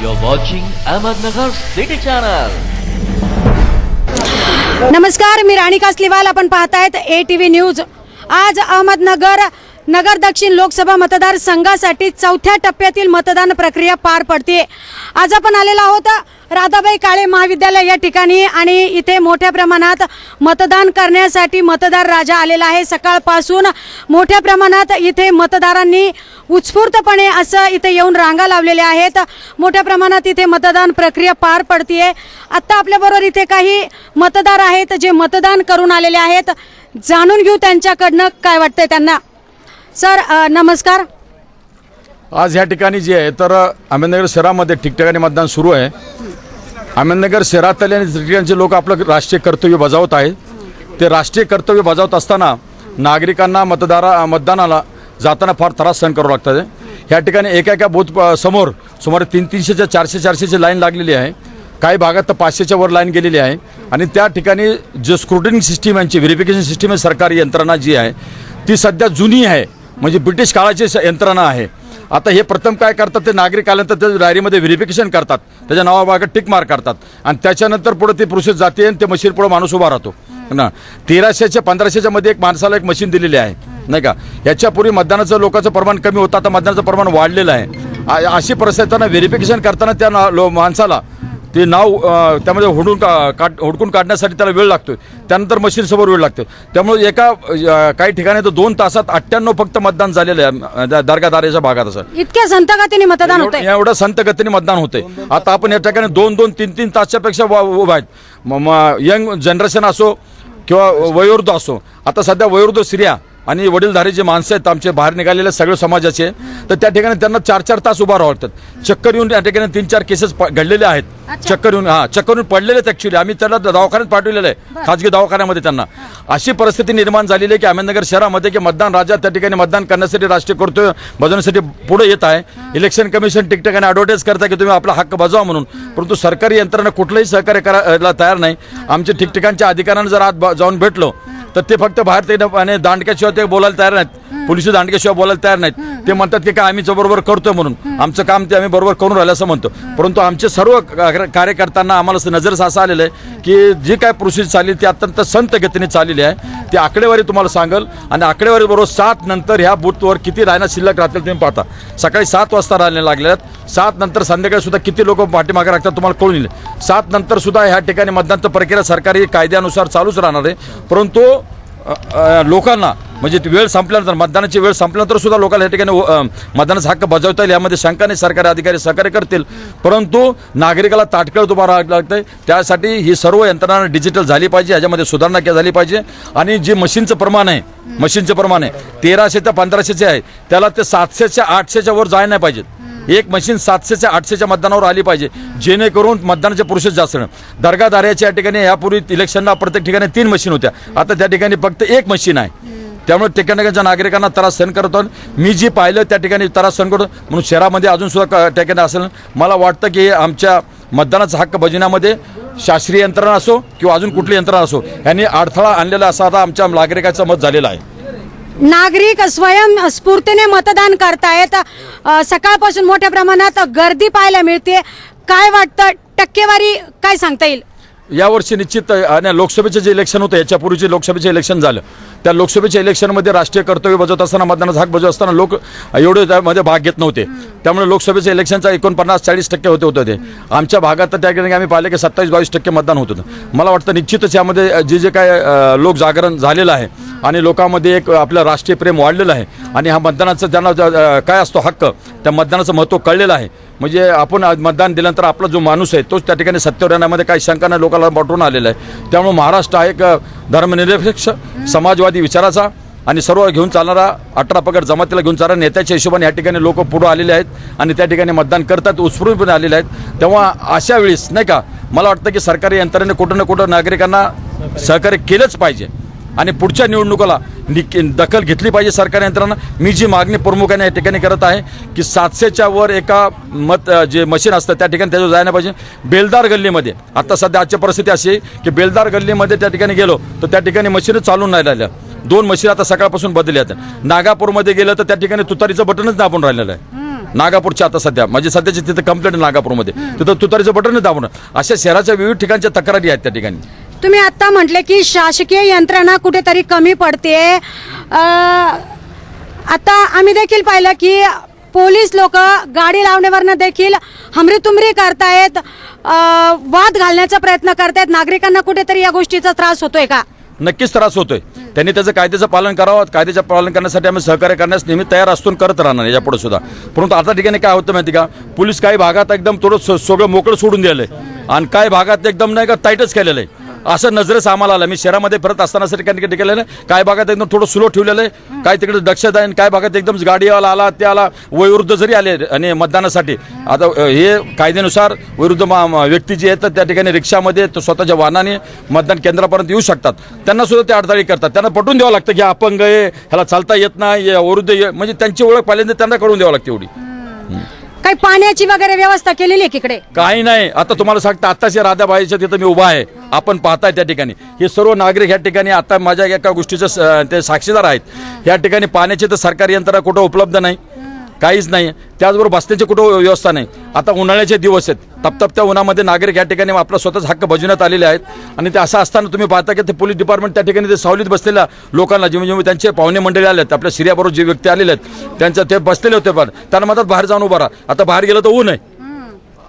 You're watching Ahmednagar City Channel. नमस्कार मी राणी कासलीवाल आपण पाहतायत ए टी व्ही न्यूज आज अहमदनगर नगर दक्षिण लोकसभा मतदार संघासाठी चौथ्या टप्प्यातील मतदान प्रक्रिया पार पडते. आज आपण आलेलो आहोत राधाबाई काळे महाविद्यालय या ठिकाणी आणि इथे मोठ्या प्रमाणात मतदान करण्यासाठी मतदार राजा आलेला आहे. सकाळपासून मोठ्या प्रमाणात इथे मतदारांनी उत्स्फूर्तपणे असं इथे येऊन रांगा लावलेल्या आहेत. मोठ्या प्रमाणात इथे मतदान प्रक्रिया पार पडतीये. आत्ता आपल्याबरोबर इथे काही मतदार आहेत जे मतदान करून आलेले आहेत. जाणून घेऊ त्यांच्याकडनं काय वाटतंय त्यांना. सर नमस्कार. आज ह्या ठिकाणी जे आहे तर अहमदनगर शहरामध्ये ठिकठिकाणी मतदान सुरू आहे. अहमदनगर शहरातले आणि लोक आपलं राष्ट्रीय कर्तव्य बजावत आहेत. ते राष्ट्रीय कर्तव्य बजावत असताना नागरिकांना मतदारा मतदानाला जाताना फार त्रास सहन करावं लागतात ह्या ठिकाणी एका एका बूथ समोर सुमारे तीन तीनशेच्या चारशे चारशेची लाईन लागलेली आहे. काही भागात तर पाचशेच्या वर लाईन गेलेली आहे. आणि त्या ठिकाणी जो स्क्रुटिनिंग सिस्टीम यांची व्हेरिफिकेशन सिस्टीम आहे सरकारी यंत्रणा जी आहे ती सध्या जुनी आहे. म्हणजे ब्रिटिश काळाची यंत्रणा आहे. आता हे प्रथम काय करतात ते नागरिक आल्यानंतर त्याच्या डायरीमध्ये व्हेरिफिकेशन करतात. त्याच्या नावाबाग टिक मार्क करतात. आणि त्याच्यानंतर पुढे ती प्रोसेस जाते आणि ते मशीन पुढे माणूस उभा राहतो. ना. तेराशेच्या पंधराशेच्या मध्ये एक माणसाला एक मशीन दिलेली आहे. नाही का? याच्यापूर्वी मतदानाचं लोकांचं प्रमाण कमी होतं आता मतदानाचं प्रमाण वाढलेलं आहे. अशी परिस्थिती व्हेरिफिकेशन करताना त्या ना- लो माणसाला ते नाव त्यामध्ये हुडून का काढ हुडकून काढण्यासाठी त्याला वेळ लागतो त्यानंतर मशीन समोर वेळ लागतो त्यामुळे एका काही ठिकाणी तर दोन तासात अठ्ठ्याण्णव फक्त मतदान झालेलं आहे दर्गादारेच्या भागात असं. इतक्या संतगतीने मतदान होतंय. एवढं संत गतीने मतदान होते आता आपण या ठिकाणी दोन दोन तीन तीन तासच्या पेक्षा उभा आहेत. यंग जनरेशन असो किंवा वयोवृद्ध असो. आता सध्या वयोवृद्ध स्त्रिया आणि वडीलधारी जे माणसं आहेत आमचे बाहेर निघालेले सगळे समाजाचे तर त्या ठिकाणी त्यांना चार चार तास उभा राहावं लागतात चक्कर येऊन त्या ठिकाणी तीन चार केसेस घडलेले आहेत. चक्कर येऊन हा चक्कर येऊन पडलेले आहेत ऍक्च्युली आम्ही त्याला दवाखान्यात पाठवलेलं आहे. खाजगी दवाखान्यामध्ये त्यांना. अशी परिस्थिती निर्माण झालेली आहे की अहमदनगर शहरामध्ये की मतदान राजा त्या ठिकाणी मतदान करण्यासाठी राष्ट्रीय कर्तव्य बजावण्यासाठी पुढे येत आहे. इलेक्शन कमिशन ठिकठिकाणी ॲडव्हर्टाईज करता की तुम्ही आपला हक्क बजावा म्हणून. परंतु सरकारी यंत्रणा कुठलंही सहकार्य करायला तयार नाही. आमच्या ठिकठिकाणच्या अधिकाऱ्यांना जर ब- जाऊन भेटलो तर ते फक्त बाहेर ते आणि दांडक्याशिवाय ते बोलायला तयार नाहीत. पोलीस दांडक्याशिवाय बोलायला तयार नाहीत. ते म्हणतात की काय आम्ही बरोबर करतोय म्हणून. आमचं काम ते आम्ही बरोबर करून राहिलं असं म्हणतो. परंतु आमचे सर्व कार्यकर्त्यांना आम्हाला नजर असं आलेलं आहे की जी काय प्रोसेस चालली ती अत्यंत संत गतीने चाललेली आहे. ती आकडेवारी तुम्हाला सांगल. आणि आकडेवारी बरोबर सात नंतर ह्या बूथवर किती राहण्या शिल्लक राहतील तुम्ही पाहता. सकाळी सात वाजता राहणे लागलेत सात नंतर संध्याकाळी सुद्धा किती लोक पाठीमागे राखतात तुम्हाला कळून येईल. सात नंतर सुद्धा ह्या ठिकाणी मतदानचं प्रक्रिया सरकारी कायद्यानुसार चालूच राहणार आहे. परंतु लोकांना म्हणजे वेळ संपल्यानंतर मतदानाची वेळ संपल्यानंतर सुद्धा लोकांना या ठिकाणी मतदानाचा हक्क बजावता येईल. यामध्ये शंका नाही सरकारी अधिकारी सहकार्य करतील. परंतु नागरिकाला ताटकळत उभा राहावं लागतं त्यासाठी ही सर्व यंत्रणा डिजिटल झाली पाहिजे. याच्यामध्ये सुधारणा केली झाली पाहिजे. आणि जे मशीनचं प्रमाण आहे मशीनचं प्रमाण आहे तेराशे ते पंधराशेचे आहे त्याला ते सातशेच्या आठशेच्या वर जाय नाही पाहिजेत. एक मशीन सातशेच्या आठशेच्या मतदानावर आली पाहिजे. जेणेकरून मतदानाचे प्रोसेस जास्त दर्गा दार्याच्या या ठिकाणी यापूर्वी इलेक्शनला प्रत्येक ठिकाणी तीन मशीन होत्या. आता त्या ठिकाणी फक्त एक मशीन आहे. त्यामुळे ठिकाणच्या नागरिकांना त्रास सहन करतो मी जी पाहिलं त्या ठिकाणी त्रास सहन करतो. म्हणून शहरामध्ये अजूनसुद्धा क- ठिकाणी असेल. मला वाटतं की आमच्या मतदानाचा हक्क बजवण्यामध्ये शास्त्रीय यंत्रणा असो किंवा अजून कुठली यंत्रणा असो यांनी अडथळा आणलेला असा आता आमच्या नागरिकाचं मत झालेलं आहे. नागरिक स्वयंस्फूर्तीने मतदान करतायत. सकाळपासून मोठ्या प्रमाणात गर्दी पाहायला मिळते काय वाटतं? टक्केवारी काय सांगता येईल? यावर्षी निश्चित आणि लोकसभेचे जे इलेक्शन होतं याच्यापूर्वीचे लोकसभेचे इलेक्शन झालं. त्या लोकसभेच्या इलेक्शनमध्ये राष्ट्रीय कर्तव्य बजावत असताना मतदानाचा हक बजावत असताना लोक एवढे त्यामध्ये भाग घेत नव्हते. त्यामुळे लोकसभेच्या इलेक्शनचा एकोणपन्नास चाळीस टक्के होते होतं ते. आमच्या भागात तर त्या ठिकाणी आम्ही पाहिले की सत्तावीस बावीस टक्के मतदान होत होतं. मला वाटतं निश्चितच यामध्ये जे जे काय लोक जागरण झालेलं आहे आणि लोकांमध्ये एक आपलं राष्ट्रीय प्रेम वाढलेलं आहे आणि हा मतदानाचं त्यांना काय असतो हक्क त्या मतदानाचं महत्त्व कळलेलं आहे. म्हणजे आपण आज मतदान दिल्यानंतर आपला जो माणूस आहे तोच त्या ठिकाणी सत्तेवर येण्यामध्ये काही शंका नाही लोकांना पाठवून आलेला आहे. त्यामुळे महाराष्ट्र हा एक धर्मनिरपेक्ष समाजवादी विचाराचा आणि सर्व घेऊन चालणारा अठरा पगड जमातीला घेऊन चालणारा नेत्याच्या हिशोबाने या ठिकाणी लोक पुढं आलेले आहेत आणि त्या ठिकाणी मतदान करतात उत्स्फूर्तपणे आलेले आहेत. तेव्हा अशा वेळेस नाही का मला वाटतं की सरकारी यंत्रणेने कुठं ना कुठं नागरिकांना सहकार्य केलंच पाहिजे. आणि पुढच्या निवडणुकाला दखल घेतली पाहिजे सरकारी यंत्रणा. मी जी मागणी प्रमुखाने या ठिकाणी करत आहे की सातशेच्या वर एका मत जे मशीन असतं त्या ठिकाणी त्याच्यावर जायला पाहिजे. बेलदार गल्लीमध्ये आता सध्या आजची परिस्थिती अशी आहे की बेलदार गल्लीमध्ये त्या ठिकाणी गेलो तर त्या ठिकाणी मशीनच चालून नाही राहिल्या. दोन मशीन आता सकाळपासून बदलल्या आहेत. नागापूरमध्ये गेलं तर त्या ठिकाणी तुतारीचं बटनच दाबून राहिलेलं आहे. नागापूरच्या आता सध्या म्हणजे सध्याची तिथं कंप्लेंट नागापूरमध्ये. तिथं तुतारीचं बटन दाबून. अशा शहराच्या विविध ठिकाणच्या तक्रारी आहेत त्या ठिकाणी. तुम्ही आत्ता म्हटले की शासकीय यंत्रणा कुठेतरी कमी पडते आता आम्ही देखील पाहिलं की पोलीस लोक गाडी लावण्यावरनं देखील हमरीतुमरी करतायत. वाद घालण्याचा प्रयत्न करतायत. नागरिकांना कुठेतरी या गोष्टीचा त्रास होतोय का? नक्कीच त्रास होतोय. त्यांनी त्याचं कायद्याचं पालन करावं. कायद्याचं पालन करण्यासाठी आम्ही सहकार्य करण्यास नेहमी तयार असून करत राहणार यापुढे सुद्धा. परंतु आता ठिकाणी काय होतं माहिती का? पोलीस काही भागात एकदम थोडं स- सगळं मोकळं सोडून दिलंय आणि काही भागात एकदम नाही का टाईटच केलेलं आहे. असं नजरेस आम्हाला आलं. मी शहरामध्ये फिरत असताना असं ठिकाणी ठिकाणी काय भागात एकदम थोडं स्लो ठेवलेलं आहे. काय तिकडे दक्षता आहे काय भागात एकदम गाडीवाला आला ते आला वयोवृद्ध जरी आले आणि मतदानासाठी. आता हे कायद्यानुसार वयोवृद्ध व्यक्ती जी आहेत त्या ठिकाणी रिक्षामध्ये तो स्वतःच्या वाहनाने मतदान केंद्रापर्यंत येऊ शकतात. त्यांना सुद्धा ते अडथळे करतात. त्यांना पटवून द्यावं लागतं की अपंग आहे ह्याला चालता येत नाही वृद्ध आहे. म्हणजे त्यांची ओळख पहिल्यांदा त्यांना कळून द्यावं लागते एवढी. काही पाण्याची वगैरे व्यवस्था केलेली आहे इकडे काही नाही. आता तुम्हाला सांगता आत्ताच्या राधाबाईच्या तिथं मी उभा आहे. आपण पाहताय त्या ठिकाणी. हे सर्व नागरिक या ठिकाणी आता माझ्या एका गोष्टीचं ते साक्षीदार आहेत. या ठिकाणी पाण्याची तर सरकारी यंत्रणा कुठं उपलब्ध नाही. काहीच नाही. त्याचबरोबर बसण्याची कुठं व्यवस्था नाही. आता उन्हाळ्याचे दिवस आहेत. तपतपत्या उन्हामध्ये नागरिक या ठिकाणी आपला स्वतःच हक्क बजवण्यात आलेले आहेत. आणि ते असं असताना तुम्ही पाहता की ते पोलीस डिपार्टमेंट त्या ठिकाणी ते सावलीत बसलेल्या लोकांना जेव्हा जेव्हा त्यांचे पाहुणे मंडळी आले आहेत आपल्या सिरियाबरोबर जे व्यक्ती आलेले आहेत त्यांचं ते बसलेले होते पण त्यांना म्हणतात बाहेर जाऊन उभा राहा. आता बाहेर गेलं तर ऊन आहे.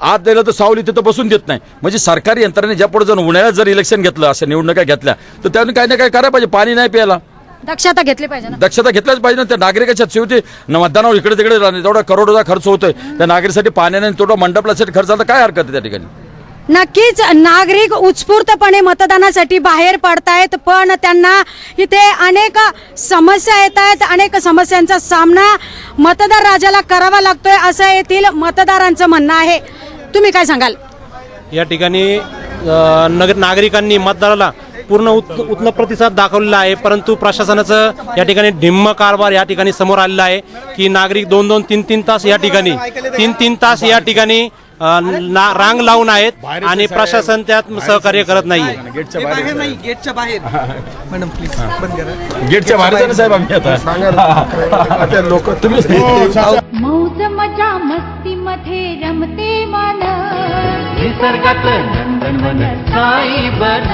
आत दिलं तर सावली तिथं बसून देत नाही. म्हणजे सरकारी यंत्रणेने ज्या पुढे जाऊन उन्हाळ्यात जर इलेक्शन घेतलं असं निवडणुका घेतल्या तर त्यांनी काही ना काही करायला पाहिजे. पाणी नाही प्यायला. दक्षता घेतली पाहिजे ना. दक्षता घेतल्याच पाहिजे ना. त्या नागरिकाच्या शेवटी न मतदानावर इकडे तिकडे राहणे तेवढा करोडोचा खर्च होतोय. त्या नागरिकसाठी पाण्याने तेवढा मंडपलासाठी खर्च झाला तर काय हरकत आहे त्या ठिकाणी? नक्कीच नागरिक उत्स्फूर्तपणे मतदानासाठी बाहेर पडतायत पण त्यांना इथे अनेक समस्या येत आहेत अनेक समस्यांचा सामना मतदार राजाला करावा लागतोय असं येथील मतदारांचं म्हणणं आहे. तुम्ही काय सांगाल? या ठिकाणी अ, नगर नागरिकांनी मतदाराला पूर्ण उत उत्न प्रतिसाद दाखवलेला आहे. परंतु प्रशासनाचं या ठिकाणी ढिम्म कारभार या ठिकाणी समोर आलेला आहे की नागरिक दोन दोन तीन तीन तास या ठिकाणी तीन तीन तास या ठिकाणी रांग लावून आहेत आणि प्रशासन त्यात सहकार्य करत नाहीये. गेटच्या बाहेर नाही गेटच्या बाहेर. मॅडम प्लीज बंद करा. गेटच्या बाहेर साहेब आम्ही आता. लोक तुम्ही मजा मस्ती मध्ये रमते मन. निसर्गात नंदनवन साई बन.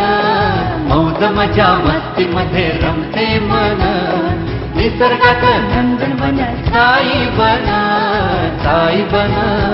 मौज मजा मस्ती मध्ये रमते मन. निसर्गात नंदनवन साई बन. साई बन.